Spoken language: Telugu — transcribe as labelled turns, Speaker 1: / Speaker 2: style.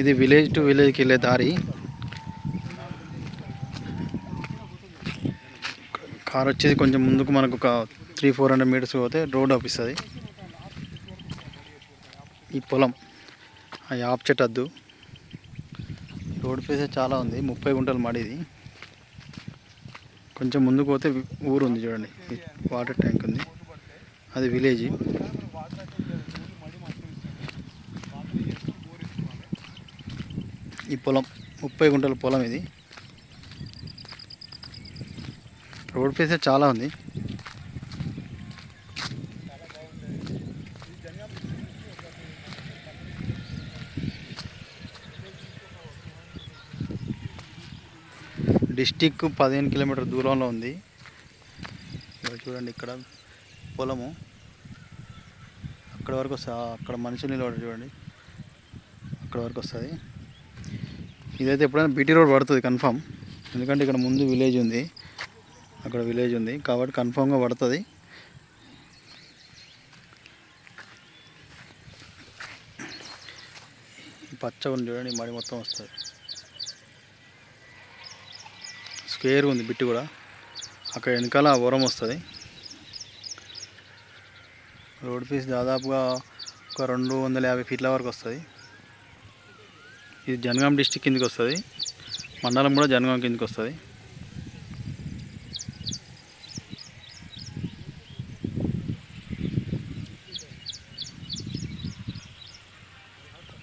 Speaker 1: ఇది విలేజ్ టు విలేజ్కి వెళ్ళే దారి. కార్ వచ్చేసి కొంచెం ముందుకు మనకు ఒక త్రీ ఫోర్ హండ్రెడ్ మీటర్స్ పోతే రోడ్ ఆపిస్తుంది. ఈ పొలం ఆ యాప్ చెట్టు అద్దు. రోడ్ ప్లేస్ చాలా ఉంది ముప్పై గుంటలు మడిది. కొంచెం ముందుకు పోతే ఊరు ఉంది చూడండి వాటర్ ట్యాంక్ ఉంది. అది విలేజ్. ఈ పొలం ముప్పై గుంటల పొలం ఇది. రోడ్ ఫేస్ చాలా ఉంది. డిస్టిక్ పదిహేను కిలోమీటర్ దూరంలో ఉంది. చూడండి ఇక్కడ పొలము. అక్కడ వరకు అక్కడ మనుషులు నిలబడి చూడండి. అక్కడ వరకు వస్తుంది. ఇదైతే ఎప్పుడైనా బీటీ రోడ్ పడుతుంది కన్ఫామ్ ఎందుకంటే ఇక్కడ ముందు విలేజ్ ఉంది. అక్కడ విలేజ్ ఉంది. కాబట్టి కన్ఫామ్గా పడుతుంది. పచ్చగా ఉంది చూడండి మడి మొత్తం వస్తుంది. స్క్వేర్ ఉంది బిట్టు కూడా. అక్కడ వెనకాల వరం వస్తుంది. రోడ్ ఫీస్ దాదాపుగా ఒక రెండు వందల యాభై ఫీట్ల వరకు వస్తుంది. ఇది జనగాం డిస్టిక్ కిందకి వస్తుంది. మండలం కూడా జనగాం కిందకి వస్తుంది.